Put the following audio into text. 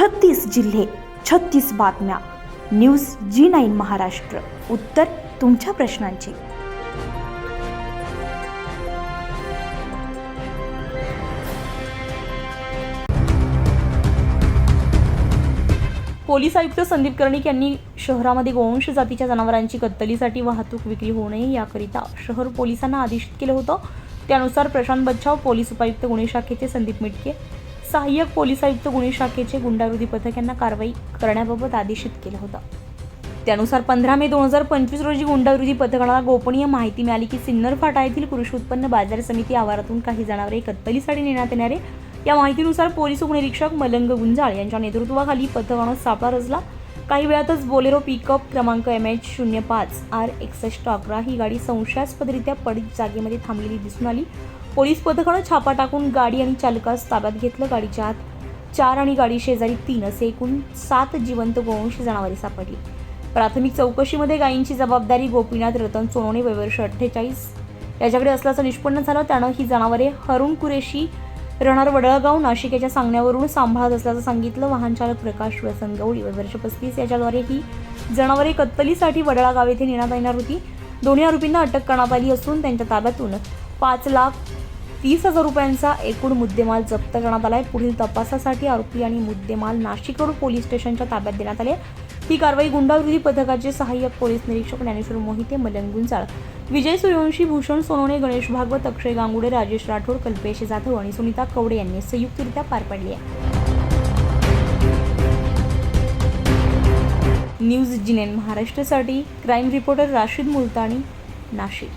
छत्तीस जिल्हे छत्तीस बातम्या. News G nine Maharashtra. उत्तर तुमच्या प्रश्नांची. पोलीस आयुक्त संदीप कर्णिक यांनी शहरामध्ये गोवंश जातीच्या जनावरांची कत्तलीसाठी वाहतूक विक्री होऊ नये याकरिता शहर पोलिसांना आदेशित केलं होतं. त्यानुसार प्रशांत बच्छाव पोलीस उपायुक्त गुन्हे शाखेचे संदीप मिटके सहाय्यक पोलीस आयुक्त गुन्हे शाखेचे गुंडाविरोधी पथक यांना कारवाई करण्याबाबत आदेशित केलं होतं. त्यानुसार पंधरा मे दोन हजार पंचवीस रोजी गुंडाविरोधी पथकाला गोपनीय माहिती मिळाली की सिन्नर फाटा येथील कृषी उत्पन्न बाजार समिती आवारातून काही जनावरे कत्तलीसाठी नेण्यात येणारे. या माहितीनुसार पोलीस उपनिरीक्षक मलंग गुंजाळ यांच्या नेतृत्वाखाली पथकानं सापळा रचला. काही वेळातच बोलेरो पिकअप क्रमांक एम एच शून्य पाच आर एकसष्ट अकरा ही गाडी संशयास्पदरित्या पडीत जागेमध्ये थांबलेली दिसून आली. पोलीस पथकानं छापा टाकून गाडी आणि चालकास ताब्यात घेतलं. गाडीच्या आत चार आणि गाडी शेजारी तीन असे एकूण सात जिवंत गोवंश जनावरे सापडली. प्राथमिक चौकशीमध्ये गायींची जबाबदारी गोपीनाथ रतन सोनवणे वयवर्ष अठ्ठेचाळीस. याच्याकडे असल्याचं निष्पन्न झालं. त्यानं ही जनावरे हरुण कुरेशी राहणार वडळगाव नाशिक याच्या सांगण्यावरून सांभाळत असल्याचं सांगितलं वाहनचालक प्रकाश व्यसन गवळी. वर्ष पस्तीस याच्याद्वारे ही जनावरे कत्तलीसाठी वडळा गाव येथे नेण्यात येणार होती. दोन्ही आरोपींना अटक करण्यात आली असून त्यांच्या ताब्यातून पाच लाख तीस हजार रुपयांचा एकूण मुद्देमाल जप्त करण्यात आलाय. पुढील तपासासाठी आरोपी आणि मुद्देमाल नाशिक रोड पोलीस स्टेशनच्या ताब्यात देण्यात आले. ही कारवाई गुंडाविरोधी पथकाचे सहाय्यक पोलीस निरीक्षक ज्ञानेश्वर मोहिते मलंग गुंजाळ विजय सूर्यवंशी भूषण सोनवणे गणेश भागवत अक्षय गांगुडे राजेश राठोड कल्पेश जाधव आणि सुनीता कवडे यांनी संयुक्तरित्या पार पाडली आहे. न्यूज जिनेन महाराष्ट्रासाठी. Crime reporter Rashid Multani Nashik.